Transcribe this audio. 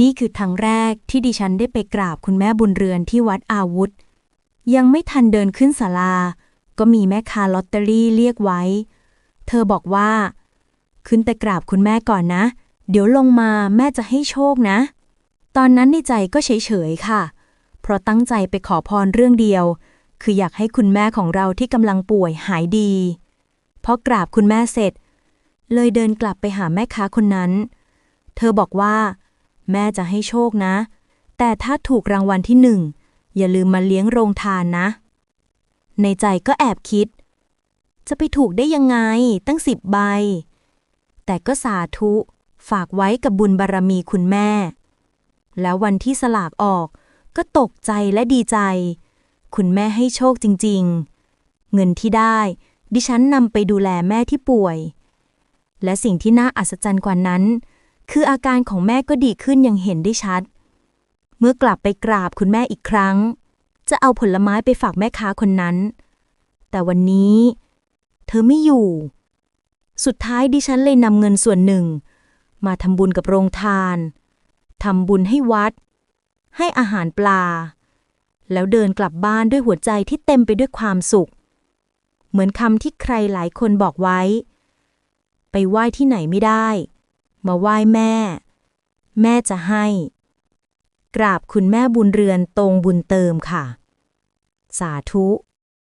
นี่คือครั้งแรกที่ดิฉันได้ไปกราบคุณแม่บุญเรือนที่วัดอาวุธ ยังไม่ทันเดินขึ้นศาลา ก็มีแม่ค้าลอตเตอรี่เรียกไว้ เธอบอกว่า ขึ้นแต่กราบคุณแม่ก่อนนะ เดี๋ยวลงมาแม่จะให้โชคนะ ตอนนั้นในใจก็เฉยๆค่ะ เพราะตั้งใจไปขอพรเรื่องเดียว คืออยากให้คุณแม่ของเราที่กำลังป่วยหายดี พอกราบคุณแม่เสร็จ เลยเดินกลับไปหาแม่ค้าคนนั้น เธอบอกว่า แม่จะให้โชคนะ แต่ถ้าถูกรางวัลที่หนึ่ง อย่าลืมมาเลี้ยงโรงทานนะ ในใจก็แอบคิด จะไปถูกได้ยังไงตั้งสิบใบ แต่ก็สาธุฝากไว้กับบุญบารมีคุณแม่ แล้ววันที่สลากออกก็ตกใจและดีใจ คุณแม่ให้โชคจริง ๆ เงินที่ได้ ดิฉันนำไปดูแลแม่ที่ป่วย และสิ่งที่น่าอัศจรรย์กว่านั้น คืออาการของแม่ก็ดีขึ้นอย่างเห็นได้ชัด เมื่อกลับไปกราบคุณแม่อีกครั้ง จะเอาผลไม้ไปฝากแม่ค้าคนนั้น แต่วันนี้ เธอไม่อยู่ สุดท้ายดิฉันเลยนำเงินส่วนหนึ่ง มาทำบุญกับโรงทานทำบุญให้วัด ให้อาหารปลา แล้วเดินกลับบ้านด้วยหัวใจที่เต็มไปด้วยความสุข เหมือนคำที่ใครหลายคนบอกไว้ ไปไหว้ที่ไหนไม่ได้ มาไหว้แม่ แม่จะให้ กราบคุณแม่บุญเรือนตรงบุญเติมค่ะ สาธุ